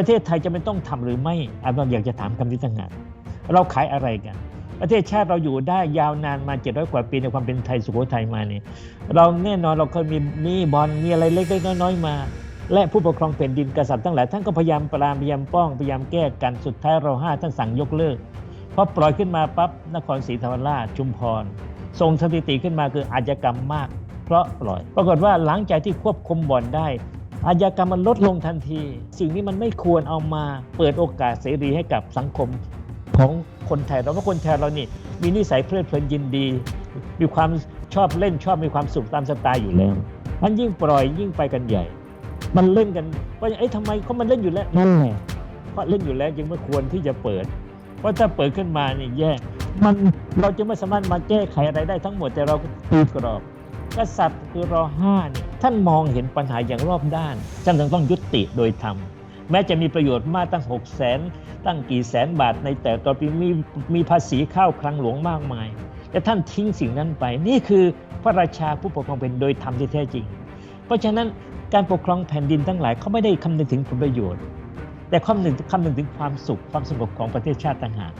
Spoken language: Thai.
ประเทศไทยจะไม่ต้องทำหรือไม่อาจารย์อยากจะถามคำนี้ต่างหากเราขายอะไรกัน ประเทศชาติเราอยู่ได้ยาวนานมา700กว่าปีในความเป็นไทยสุโขทัยมาเนี่ยเราแน่นอนเราเคยมีมีบอลมีอะไรเล็กๆน้อยๆมา และผู้ปกครองแผ่นดินกษัตริย์ทั้งหลายท่านก็พยายามปรามพยายามป้องพยายามแก้กันสุดท้ายเราห้าท่านสั่งยกเลิกพอปล่อยขึ้นมาปั๊บนครศรีธรรมราชชุมพรส่งสถิติขึ้นมาคืออาชญากรรมมาก เพราะปล่อย ปรากฏว่าหลังจากที่ควบคุมบ่อนได้ อาชญากรรมมันลดลงทันที สิ่งนี้มันไม่ควรเอามาเปิดโอกาสเสรีให้กับสังคมของคนไทยเราเพราะคนไทยเรานี่มีนิสัยเพลิดเพลินยินดี มีความชอบเล่นชอบมีความสุขตามสไตล์อยู่แล้วมันยิ่งปล่อยยิ่งไปกันใหญ่ มันเล่นกันว่าเอ้ยทำไมเขามันเล่นอยู่แล้วนั่นแหละเพราะเล่นอยู่แล้วยังไม่ควรที่จะเปิดเพราะถ้าเปิดขึ้นมานี่แย่มันเราจะไม่สามารถมาแก้ไขอะไรได้ทั้งหมดแต่เราตีกรอบกษัตริย์คือรอห้าเนี่ย ท่านมองเห็นปัญหาอย่างรอบด้าน ท่านถึงต้องยุติโดยธรรม แม้จะมีประโยชน์มากตั้ง6 0 0แสนตั้งกี่แสนบาทในแต่ต่อปีมีมีภาษีข้าวคลังหลวงมากมาย แต่ท่านทิ้งสิ่งนั้นไป นี่คือพระราชาผู้ปกครองเป็นโดยธรรมที่แท้จริง เพราะฉะนั้นการปกครองแผ่นดินทั้งหลายเขาไม่ได้คำนึงถึงผลประโยชน์ แต่คำนึงคำนึงถึงความสุขความสงบของประเทศชาติต่างหาก